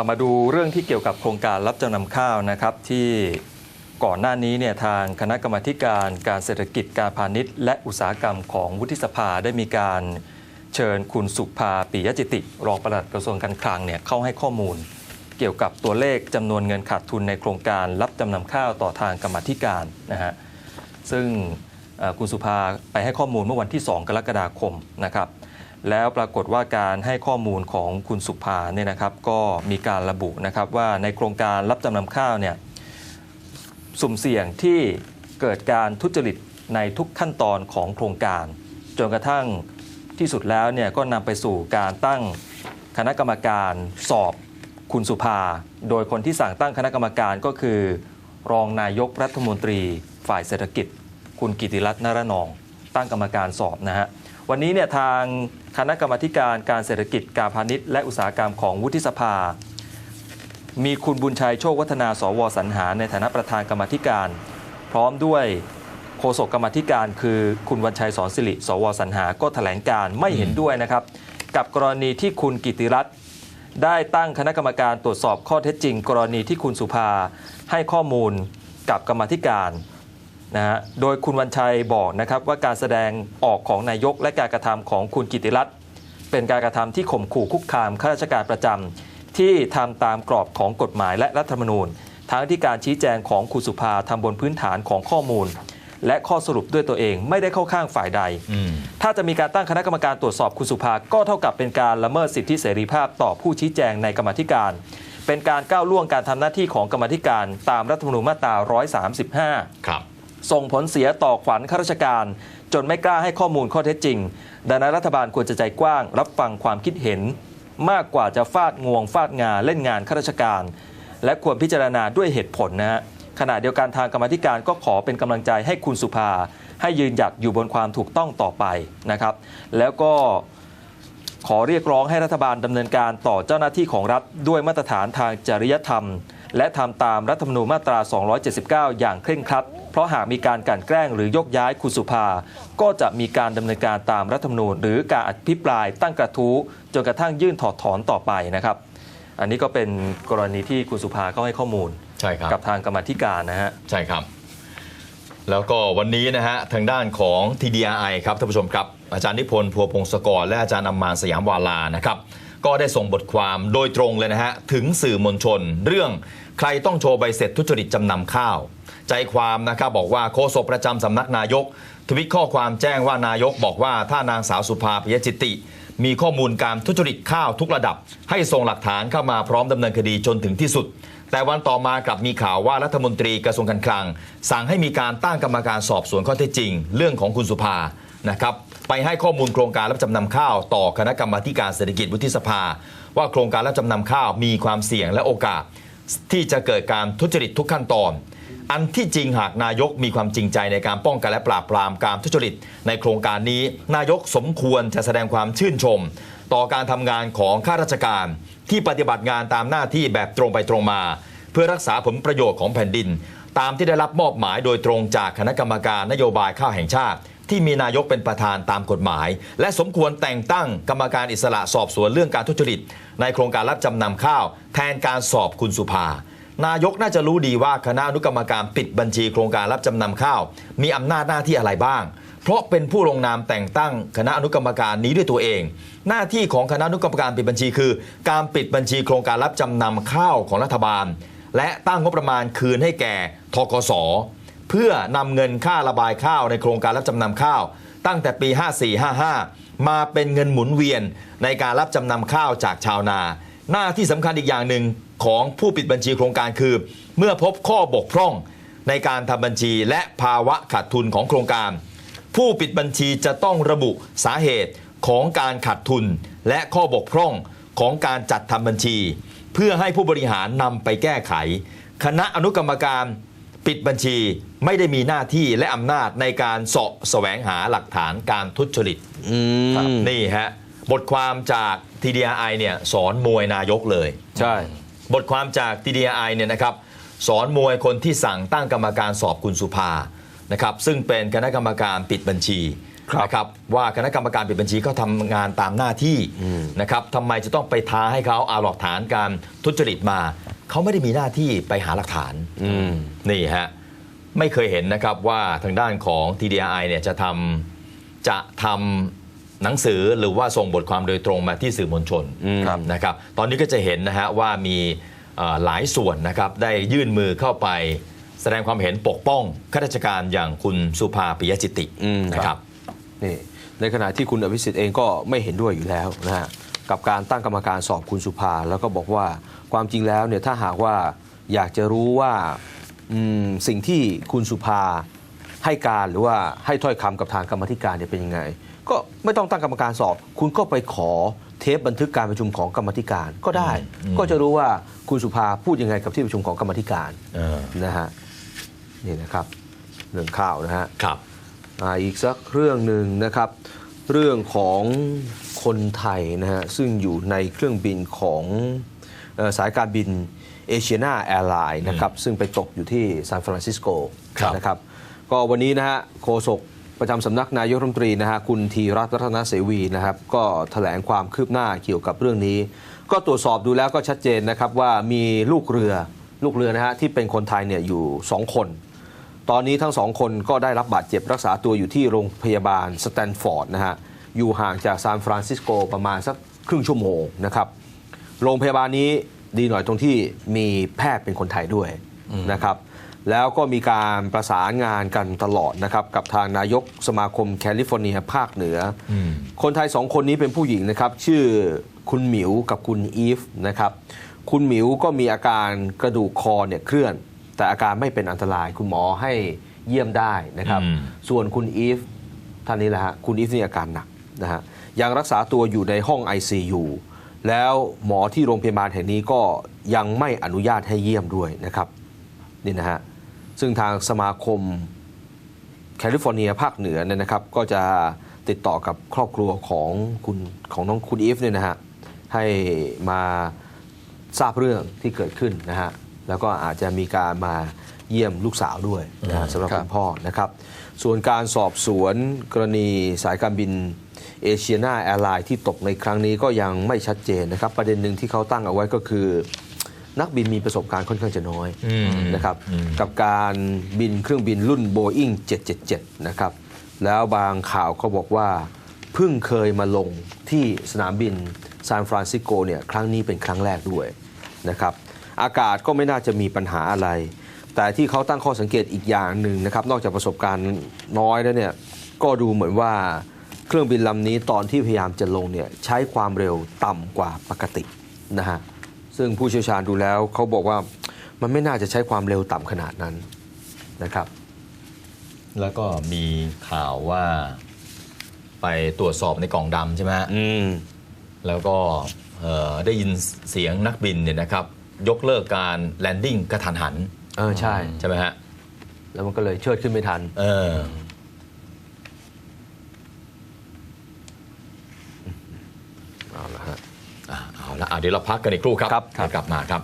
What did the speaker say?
เอามาดูเรื่องที่เกี่ยวกับโครงการรับจำนำข้าวนะครับที่ก่อนหน้านี้เนี่ยทางคณะกรรมาการการเศรษฐกิจการพาณิชย์ และอุตสาหกรรมของวุฒิสภาได้มีการเชิญคุณสุภาปิยจิติ รองปลัดกระทรวงการคลังเนี่ยเข้าให้ข้อมูล เกี่ยวกับตัวเลขจำนวนเงินขาดทุนในโครงการรับจำนำข้าวต่อทางกรรมาธิการนะฮะซึ่งคุณสุภาไปให้ข้อมูลเมื่อวันที่ 2 กรกฎาคมนะครับ แล้วปรากฏว่าการให้ข้อมูลของคุณสุภาเนี่ยนะครับก็มีการระบุนะครับว่าในโครงการรับจำนำข้าวเนี่ยสุ่มเสี่ยงที่เกิดการทุจริตในทุกขั้นตอนของโครงการ จนกระทั่งที่สุดแล้วเนี่ยก็นำไปสู่การตั้งคณะกรรมการสอบคุณสุภา โดยคนที่สั่งตั้งคณะกรรมการก็คือ รองนายกรัฐมนตรีฝ่ายเศรษฐกิจ คุณกิติรัตน์นรนอง ตั้งกรรมการสอบนะฮะ วันนี้เนี่ยทางคณะกรรมการการเศรษฐกิจการพาณิชย์และอุตสาหกรรมของวุฒิสภา มีคุณบุญชัยโชควัฒนาสวสรรหา ในฐานะประธานกรรมธิการ พร้อมด้วยโฆษกกรรมธิการ คือคุณวันชัยสอนสิริสวสรรหาก็แถลงการไม่เห็นด้วยนะครับ กับกรณีที่คุณกิติรัตน์ได้ตั้งคณะกรรมการตรวจสอบข้อเท็จจริง กรณีที่คุณสุภาให้ข้อมูลกับกรรมธิการ นะฮะโดยคุณวันชัยบอกนะครับว่าการแสดงออกของนายกและการกระทำของคุณกิติรัตน์เป็นการกระทำที่ข่มขู่คุกคามข้าราชการประจำที่ทำตามกรอบของกฎหมายและรัฐธรรมนูญ ทั้งที่การชี้แจงของคุณสุภาทำบนพื้นฐานของข้อมูล และข้อสรุปด้วยตัวเองไม่ได้เข้าข้างฝ่ายใดอืมถ้าจะมีการตั้งคณะกรรมการตรวจสอบคุณสุภาก็เท่ากับเป็นการละเมิดสิทธิเสรีภาพต่อผู้ชี้แจงในกรรมาธิการ เป็นการก้าวล่วงการทำหน้าที่ของกรรมาธิการตามรัฐธรรมนูญมาตรา 135 ครับ ส่งผลเสียต่อขวัญข้าราชการ จนไม่กล้าให้ข้อมูลข้อเท็จจริง ดังนั้นรัฐบาลควรจะใจกว้าง รับฟังความคิดเห็น มากกว่าจะฟาดงวงฟาดงาเล่นงานข้าราชการ และควรพิจารณาด้วยเหตุผลนะฮะขณะเดียวกันทางกรรมธิการก็ขอเป็นกำลังใจให้คุณสุภา ให้ยืนหยัดอยู่บนความถูกต้องต่อไปนะครับ แล้วก็ขอเรียกร้องให้รัฐบาลดำเนินการต่อเจ้าหน้าที่ของรัฐด้วยมาตรฐานทางจริยธรรม และทำตามรัฐธรรมนูญมาตรา 279 อย่างเคร่งครัด เพราะหากมีการกลั่นแกล้งหรือยกย้ายคุณสุภา ก็จะมีการดำเนินการตามรัฐธรรมนูญ หรือการอภิปรายตั้งกระทู้จนกระทั่งยื่นถอดถอนต่อไปนะครับ อันนี้ก็เป็นกรณีที่คุณสุภาเขาให้ข้อมูลใช่ครับกับทางกรรมาธิการนะฮะใช่ครับ แล้วก็วันนี้นะฮะทางด้านของ TDRI ครับท่านผู้ชมครับ อาจารย์นิพนธ์พัวพงศกรและอาจารย์อมมานสยามวาลานะครับ ก็ได้ส่งบทความโดยตรงเลยนะฮะ ถึงสื่อมวลชน เรื่องใครต้องโชว์ใบเสร็จทุจริตจำนำข้าว ใจความนะครับบอกว่าโฆษกประจำสำนักนายก ทวิตข้อความแจ้งว่านายกบอกว่าถ้านางสาวสุภาปิยจิตติ มีข้อมูลการทุจริตข้าวทุกระดับ ให้ส่งหลักฐานเข้ามาพร้อมดำเนินคดีจนถึงที่สุดแต่วันต่อมากลับมีข่าวว่ารัฐมนตรีกระทรวงการคลัง สั่งให้มีการตั้งกรรมการสอบสวนข้อเท็จจริง เรื่องของคุณสุภานะครับ ไปให้ข้อมูลโครงการรับจำนำข้าว ต่อคณะกรรมาธิการเศรษฐกิจวุฒิสภา ว่าโครงการรับจำนำข้าวมีความเสี่ยงและโอกาส ที่จะเกิดการทุจริตทุกขั้นตอน อันที่จริงหากนายกมีความจริงใจในการป้องกันและปราบปรามการทุจริต ในโครงการนี้นายกสมควรจะแสดงความชื่นชม ต่อการทำงานของข้าราชการ ที่ปฏิบัติงานตามหน้าที่แบบตรงไปตรงมา เพื่อรักษาผลประโยชน์ของแผ่นดิน ตามที่ได้รับมอบหมายโดยตรงจากคณะกรรมการนโยบายข้าวแห่งชาติ ที่มีนายกเป็นประธานตามกฎหมาย และสมควรแต่งตั้งกรรมการอิสระสอบสวนเรื่องการทุจริต ในโครงการรับจำนำข้าว แทนการสอบคุณสุภานายกน่าจะรู้ดีว่าคณะอนุกรรมการปิดบัญชีโครงการรับจำนำข้าว มีอำนาจหน้าที่อะไรบ้าง เพราะเป็นผู้ลงนามแต่งตั้งคณะอนุกรรมการนี้ด้วยตัวเอง หน้าที่ของคณะอนุกรรมการปิดบัญชีคือ การปิดบัญชีโครงการรับจำนำข้าวของรัฐบาล และตั้งงบประมาณคืนให้แก่ทกส เพื่อนำเงินค่าระบายข้าวในโครงการรับจำนำข้าว ตั้งแต่ปี 54-55 มาเป็นเงินหมุนเวียนในการรับจำนำข้าวจากชาวนา หน้าที่สำคัญอีกอย่างหนึ่งของผู้ปิดบัญชีโครงการคือ เมื่อพบข้อบกพร่องในการทำบัญชีและภาวะขาดทุนของโครงการ ผู้ปิดบัญชีจะต้องระบุสาเหตุของการขาดทุน และข้อบกพร่องของการจัดทำบัญชี เพื่อให้ผู้บริหารนำไปแก้ไข คณะอนุกรรมการ ปิดบัญชีไม่ได้มีหน้าที่และอำนาจในการเสาะแสวงหาหลักฐานการทุจริตอืมนี่ฮะบทความจาก TDI เนี่ยสอนมวยนายกเลย ใช่ บทความจาก TDI เนี่ยนะครับสอนมวยคนที่สั่งตั้งกรรมการสอบคุณสุภานะครับซึ่งเป็นคณะกรรมการปิดบัญชีครับนะครับว่าคณะกรรมการปิดบัญชีเขาทำงานตามหน้าที่นะครับทำไมจะต้องไปท้าให้เขาเอาหลักฐานการทุจริตมา เขาไม่ได้มีหน้าที่ไปหาหลักฐานอืมนี่ฮะไม่เคยเห็นนะครับว่าทางด้านของ TDI เนี่ยจะทำจะทำหนังสือหรือว่าส่งบทความโดยตรงมาที่สื่อมวลชนอืมครับนะครับ ตอนนี้ก็จะเห็นนะฮะว่ามีเอ่อหลายส่วนนะครับได้ยื่นมือเข้าไปแสดงความเห็นปกป้องข้าราชการอย่างคุณสุภาปิยจิติอืมนะครับนี่ในขณะที่คุณอภิสิทธิ์เองก็ไม่เห็นด้วยอยู่แล้วนะฮะ กับการตั้งกรรมการสอบคุณสุภา แล้วก็บอกว่าความจริงแล้วเนี่ยถ้าหากว่าอยากจะรู้ว่าอืมสิ่งที่คุณสุภาให้การหรือว่าให้ถ้อยคำกับทางกรรมธิการเนี่ยเป็นยังไง ก็ไม่ต้องตั้งกรรมการสอบ คุณก็ไปขอเทปบันทึกการประชุมของกรรมธิการก็ได้อืมก็จะรู้ว่าคุณสุภาพูดยังไงกับที่ประชุมของกรรมธิการเออนะฮะนี่นะครับเรื่องข่าวนะฮะครับอ่าอีกสักเรื่องหนึ่งนะครับ เรื่องของคนไทยนะฮะซึ่งอยู่ในเครื่องบินของเออสายการบินเอเชียนาแอร์ไลน์นะครับซึ่งไปตกอยู่ที่ซานฟรานซิสโกครับนะครับก็วันนี้นะฮะโฆษกประจำสำนักนายกรัฐมนตรีนะฮะคุณธีรัตน์รัตนเสวีนะครับก็แถลงความคืบหน้าเกี่ยวกับเรื่องนี้ ก็ตรวจสอบดูแล้วก็ชัดเจนนะครับว่ามีลูกเรือลูกเรือนะฮะที่เป็นคนไทยเนี่ยอยู่ 2 คน ตอนนี้ทั้งสองคนก็ได้รับบาดเจ็บรักษาตัวอยู่ที่โรงพยาบาลสแตนฟอร์ดนะฮะ อยู่ห่างจากซานฟรานซิสโกประมาณสักครึ่งชั่วโมงนะครับ โรงพยาบาลนี้ดีหน่อยตรงที่มีแพทย์เป็นคนไทยด้วยนะครับ แล้วก็มีการประสานงานกันตลอดนะครับ กับทางนายกสมาคมแคลิฟอร์เนียภาคเหนืออคนไทยสองคนนี้เป็นผู้หญิงนะครับ ชื่อคุณหมิวกับคุณอีฟนะครับ คุณหมิวก็มีอาการกระดูกคอเนี่ยเคลื่อน แต่อาการไม่เป็นอันตราย คุณหมอให้เยี่ยมได้นะครับอืมส่วนคุณอีฟท่านนี้แหละฮะคุณอีฟนี่อาการหนักนะฮะยังรักษาตัวอยู่ในห้อง ICU แล้วหมอที่โรงพยาบาลแห่งนี้ก็ยังไม่อนุญาตให้เยี่ยมด้วยนะครับนี่นะฮะซึ่งทางสมาคมแคลิฟอร์เนียภาคเหนือเนี่ยนะครับ ก็จะติดต่อกับครอบครัวของคุณของน้องคุณอีฟเนี่ยนะฮะให้มาทราบเรื่องที่เกิดขึ้นนะฮะ แล้วก็อาจจะมีการมาเยี่ยมลูกสาวด้วยนะฮะสำหรับครับคุณพ่อนะครับ ส่วนการสอบสวนกรณีสายการบินเอเชียนาแอร์ไลน์ที่ตกในครั้งนี้ก็ยังไม่ชัดเจนนะครับ ประเด็นหนึ่งที่เขาตั้งเอาไว้ก็คือ นักบินมีประสบการณ์ค่อนข้างจะน้อยอืมนะครับอืมกับการบินเครื่องบินรุ่น Boeing 777 นะครับแล้วบางข่าวก็บอกว่าเพิ่งเคยมาลงที่สนามบินซานฟรานซิสโกเนี่ยครั้งนี้เป็นครั้งแรกด้วยนะครับ อากาศก็ไม่น่าจะมีปัญหาอะไร แต่ที่เขาตั้งข้อสังเกตอีกอย่างหนึ่งนะครับ นอกจากประสบการณ์น้อยแล้วเนี่ยก็ดูเหมือนว่าเครื่องบินลำนี้ตอนที่พยายามจะลงเนี่ยใช้ความเร็วต่ำกว่าปกตินะฮะซึ่งผู้เชี่ยวชาญดูแล้วเขาบอกว่ามันไม่น่าจะใช้ความเร็วต่ำขนาดนั้นนะครับ แล้วก็มีข่าวว่าไปตรวจสอบในกล่องดำใช่ไหมฮะอืมแล้วก็เอ่อได้ยินเสียงนักบินเนี่ยนะครับ ยกเลิกการแลนดิ้งกระทันหัน เออใช่ ใช่ไหมฮะ แล้วมันก็เลยเชิดขึ้นไม่ทัน เออ เอาละฮะอะเอาละอะเดี๋ยวเราพักกันอีกครู่ครับครับ เดี๋ยวกลับมาครับ